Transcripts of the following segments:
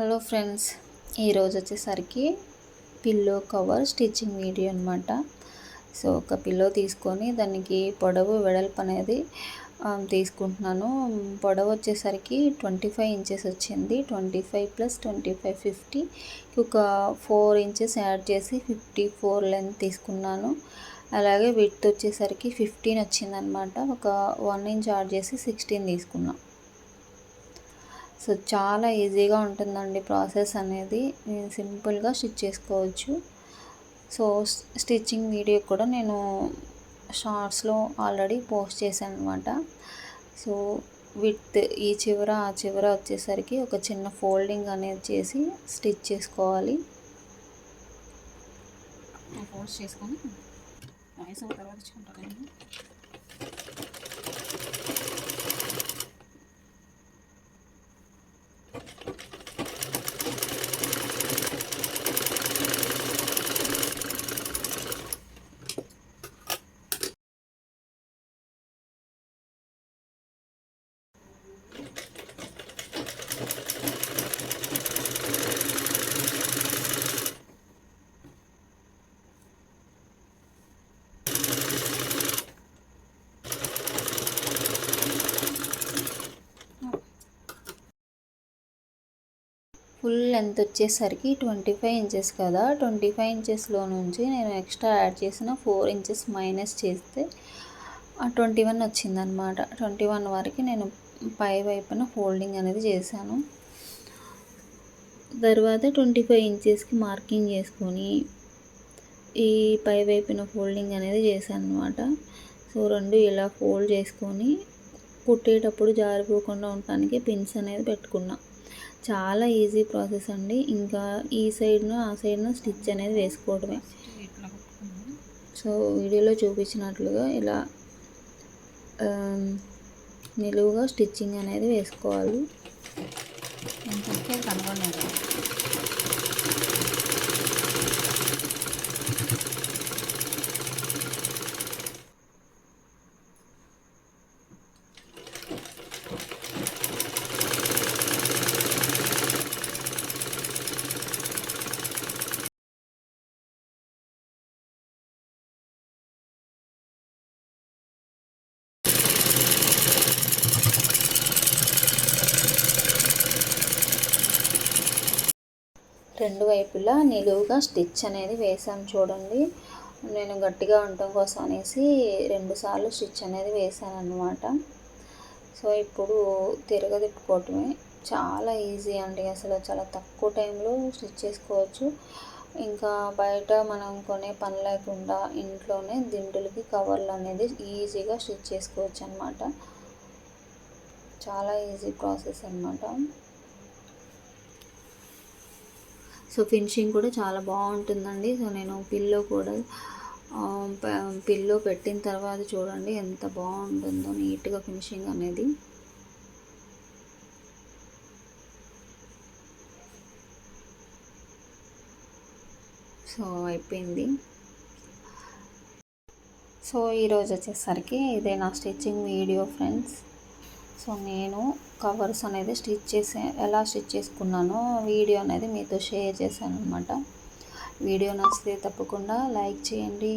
Hello friends ఈరోజు వచ్చేసరికి pillow cover stitching video అనమాట సో ఒక పిల్లో తీసుకొని దానికి పొడవు వెడల్పు అనేది తీసుకుంటున్నాను. పొడవు వచ్చేసరికి ట్వంటీ ఫైవ్ ఇంచెస్ వచ్చింది. Twenty five plus twenty five fifty ఒక ఫోర్ ఇంచెస్ యాడ్ చేసి ఫిఫ్టీ ఫోర్ లెంత్ తీసుకున్నాను. అలాగే విత్ వచ్చేసరికి ఫిఫ్టీన్ వచ్చిందనమాట ఒక వన్ ఇంచ్ యాడ్ చేసి సిక్స్టీన్ తీసుకున్నాను సో చాలా ఈజీగా ఉంటుందండి ప్రాసెస్ అనేది. సింపుల్గా స్టిచ్ చేసుకోవచ్చు. సో స్టిచ్చింగ్ వీడియో కూడా నేను షార్ట్స్లో ఆల్రెడీ పోస్ట్ చేశాను అనమాట సో విత్ ఈ చివర ఆ చివర వచ్చేసరికి ఒక చిన్న ఫోల్డింగ్ అనేది చేసి స్టిచ్ చేసుకోవాలి. పోస్ట్ చేసుకొని వాయిస్ తర్వాత ఫుల్ లెంత్ వచ్చేసరికి ట్వంటీ ఫైవ్ ఇంచెస్ కదా. ట్వంటీ ఫైవ్ ఇంచెస్లో నుంచి నేను ఎక్స్ట్రా యాడ్ చేసిన ఫోర్ ఇంచెస్ మైనస్ చేస్తే ట్వంటీ వన్ వచ్చిందనమాట ట్వంటీ వన్ వరకు నేను పై వైపున ఫోల్డింగ్ అనేది చేశాను. తర్వాత ట్వంటీ ఫైవ్ ఇంచెస్కి మార్కింగ్ చేసుకొని ఈ పై వైపున ఫోల్డింగ్ అనేది చేశాను అనమాట సో రెండు ఇలా ఫోల్డ్ చేసుకొని కుట్టేటప్పుడు జారిపోకుండా ఉండటానికి పిన్స్ అనేది పెట్టుకున్నాను చాలా ఈజీ ప్రాసెస్ అండి. ఇంకా ఈ సైడ్ను ఆ సైడ్ను స్టిచ్ అనేది వేసుకోవడమే. సో వీడియోలో చూపించినట్లుగా ఇలా నిలువుగా స్టిచ్చింగ్ అనేది వేసుకోవాలి. కనబడలేదు రెండు వైపులా నిలువుగా స్టిచ్ అనేది వేసాను చూడండి. నేను గట్టిగా ఉండటం కోసం అనేసి రెండుసార్లు స్టిచ్ అనేది వేసాను అనమాట సో ఇప్పుడు తిరగదిప్పుకోవటమే చాలా ఈజీ అండి. అసలు చాలా తక్కువ టైంలో స్టిచ్ చేసుకోవచ్చు. ఇంకా బయట మనం కొనే పని లేకుండా ఇంట్లోనే దిండులకి కవర్లు అనేది ఈజీగా స్టిచ్ చేసుకోవచ్చు అనమాట చాలా ఈజీ ప్రాసెస్ అనమాట సో ఫినిషింగ్ కూడా చాలా బాగుంటుందండి. సో నేను పిల్లో కూడా పిల్లో పెట్టిన తర్వాత చూడండి ఎంత బాగుంటుందో నీట్గా ఫినిషింగ్ అనేది. సో అయిపోయింది. సో ఈరోజు వచ్చేసరికి ఇదే నా స్టిచ్చింగ్ వీడియో ఫ్రెండ్స్. సో నేను కవర్స్ అనేది స్టిచ్ చేసే ఎలా స్టిచ్ చేసుకున్నానో వీడియో అనేది మీతో షేర్ చేశాను అనమాట వీడియో నచ్చితే తప్పకుండా లైక్ చేయండి.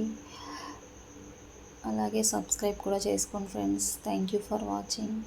అలాగే సబ్స్క్రైబ్ కూడా చేసుకోండి friends. Thank you for watching.